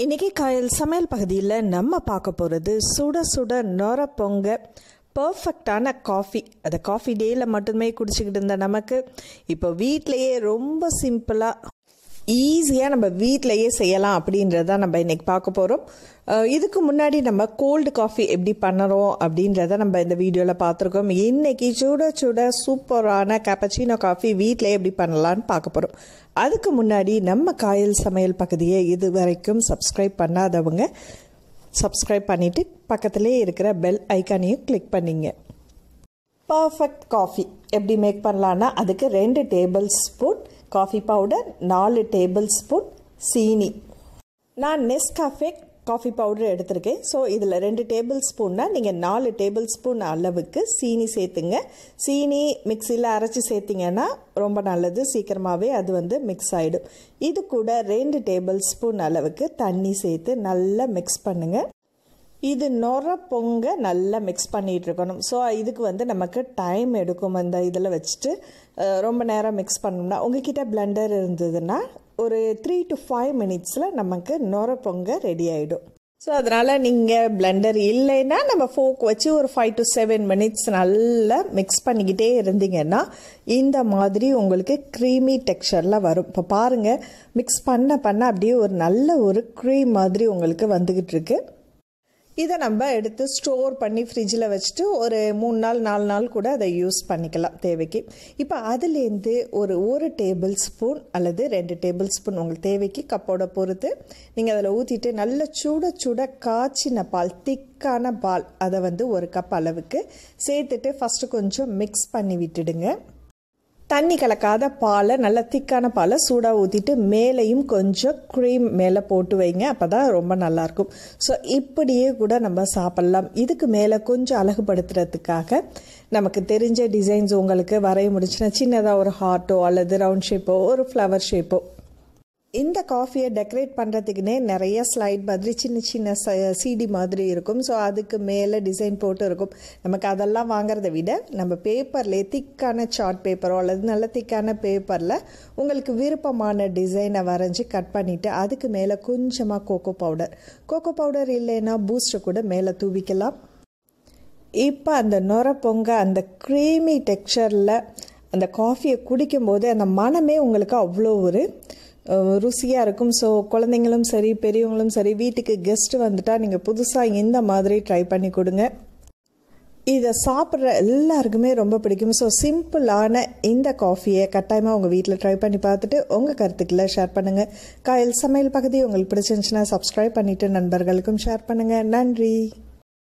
இன்றைக்கி காயல் சமையல் பகுதியில் நம்ம பார்க்க போகிறது சுட சுட நொர பொங்க பர்ஃபெக்டான காஃபி அதை காஃபி டேயில் மட்டுமே குடிச்சிக்கிட்டு இருந்த நமக்கு இப்போ வீட்டிலையே ரொம்ப சிம்பிளாக ஈஸியாக நம்ம வீட்டிலையே செய்யலாம் அப்படின்றத நம்ம இன்றைக்கி பார்க்க போகிறோம் இதுக்கு முன்னாடி நம்ம கோல்டு காஃபி எப்படி பண்ணுறோம் அப்படின்றத நம்ம இந்த வீடியோவில் பார்த்துருக்கோம். இன்றைக்கி சுட சுட சூப்பரான கேப்பச்சினோ காஃபி வீட்டிலே எப்படி பண்ணலான்னு பார்க்க போகிறோம் அதுக்கு முன்னாடி நம்ம காயல் சமையல் பகுதியை இது வரைக்கும் சப்ஸ்கிரைப் பண்ணாதவங்க சப்ஸ்கிரைப் பண்ணிவிட்டு பக்கத்திலே இருக்கிற பெல் ஐக்கானையும் கிளிக் பண்ணிங்க. பர்ஃபெக்ட் காஃபி எப்படி மேக் பண்ணலான்னா அதுக்கு ரெண்டு டேபிள் ஸ்பூன் காஃபி பவுடர் நாலு டேபிள் ஸ்பூன் சீனி. நான் நெஸ்காஃபே காஃபி பவுடர் எடுத்திருக்கேன். ஸோ இதில் ரெண்டு டேபிள் ஸ்பூன்னா நீங்கள் நாலு டேபிள் ஸ்பூன் அளவுக்கு சீனி சேர்த்துங்க. சீனி மிக்சியில் அரைச்சி சேர்த்திங்கன்னா ரொம்ப நல்லது. சீக்கிரமாகவே அது வந்து மிக்ஸ் ஆகிடும் இது கூட ரெண்டு டேபிள் ஸ்பூன் அளவுக்கு தண்ணி சேர்த்து நல்லா மிக்ஸ் பண்ணுங்கள் இது நொர பொங்க நல்லா மிக்ஸ் பண்ணிகிட்டு இருக்கணும் ஸோ இதுக்கு வந்து நமக்கு டைம் எடுக்கும். அந்த இதில் வச்சுட்டு ரொம்ப நேரம் மிக்ஸ் பண்ணோம்னா உங்ககிட்ட பிளண்டர் இருந்ததுன்னா ஒரு த்ரீ டு ஃபைவ் மினிட்ஸில் நமக்கு நொர பொங்க ரெடி ஆகிடும் ஸோ அதனால் நீங்கள் பிளெண்டர் இல்லைன்னா நம்ம ஃபோக் வச்சு ஒரு ஃபைவ் டு செவன் மினிட்ஸ் நல்லா மிக்ஸ் பண்ணிக்கிட்டே இருந்தீங்கன்னா இந்த மாதிரி உங்களுக்கு க்ரீமி டெக்ஸ்சரில் வரும். இப்போ பாருங்கள் மிக்ஸ் பண்ண பண்ண அப்படியே ஒரு நல்ல ஒரு க்ரீம் மாதிரி உங்களுக்கு வந்துக்கிட்டு இருக்குது இதை நம்ம எடுத்து ஸ்டோர் பண்ணி ஃப்ரிட்ஜில் வச்சுட்டு ஒரு மூணு நாள் நாலு நாள் கூட அதை யூஸ் பண்ணிக்கலாம் தேவைக்கு. இப்போ அதுலேருந்து ஒரு ஒரு டேபிள் ஸ்பூன் அல்லது ரெண்டு டேபிள் ஸ்பூன் உங்களுக்கு தேவைக்கு கப்போட பொறுத்து நீங்கள் அதில் ஊற்றிட்டு நல்ல சூட சூட காய்ச்சின பால் திக்கான பால் அதை வந்து ஒரு கப் அளவுக்கு சேர்த்துட்டு ஃபஸ்ட்டு கொஞ்சம் மிக்ஸ் பண்ணி விட்டுடுங்க. தண்ணி கலக்காத பாலை நல்லா திக்கான பாலை சூடாக ஊற்றிட்டு மேலேயும் கொஞ்சம் க்ரீம் மேலே போட்டு வைங்க. அப்போ தான் ரொம்ப நல்லாயிருக்கும். ஸோ இப்படியே கூட நம்ம சாப்பிட்லாம். இதுக்கு மேலே கொஞ்சம் அழகுபடுத்துறதுக்காக நமக்கு தெரிஞ்ச டிசைன்ஸ் உங்களுக்கு வரைய முடிச்சுன்னா சின்னதாக ஒரு ஹார்ட்டோ அல்லது ரவுண்ட் ஷேப்போ ஒரு ஃப்ளவர் ஷேப்போ இந்த காஃபியை டெக்கரேட் பண்ணுறதுக்குனே நிறைய ஸ்லைட் மாதிரி சின்ன சின்ன ச சிடி மாதிரி இருக்கும். ஸோ அதுக்கு மேலே டிசைன் போட்டு இருக்கும். நமக்கு அதெல்லாம் வாங்குறத விட நம்ம பேப்பர்லேயே திக்கான சார்ட் பேப்பரோ அல்லது நல்ல திக்கான பேப்பரில் உங்களுக்கு விருப்பமான டிசைனை வரைஞ்சி கட் பண்ணிவிட்டு அதுக்கு மேலே கொஞ்சமாக கோகோ பவுடர் கோகோ பவுடர் இல்லைன்னா பூஸ்டர் கூட மேலே தூவிக்கலாம். இப்போ அந்த நுர பொங்க அந்த க்ரீமி டெக்ஸ்சரில் அந்த காஃபியை குடிக்கும்போது அந்த மனமே உங்களுக்கு அவ்வளோ ஒரு ருசியாக இருக்கும். ஸோ குழந்தைங்களும் சரி பெரியவங்களும் சரி வீட்டுக்கு கெஸ்ட் வந்துட்டால் நீங்கள் புதுசாக இந்த மாதிரி ட்ரை பண்ணி கொடுங்க. இதை சாப்பிட்ற எல்லாருக்குமே ரொம்ப பிடிக்கும். ஸோ சிம்பிளான இந்த காஃபியை கட்டாயமாக உங்கள் வீட்டில் ட்ரை பண்ணி பார்த்துட்டு உங்கள் கருத்துக்களை ஷேர் பண்ணுங்கள் காயல் சமையல் பகுதி உங்களுக்கு பிடிச்சிருந்துச்சுன்னா சப்ஸ்கிரைப் பண்ணிவிட்டு நண்பர்களுக்கும் ஷேர் பண்ணுங்கள் நன்றி.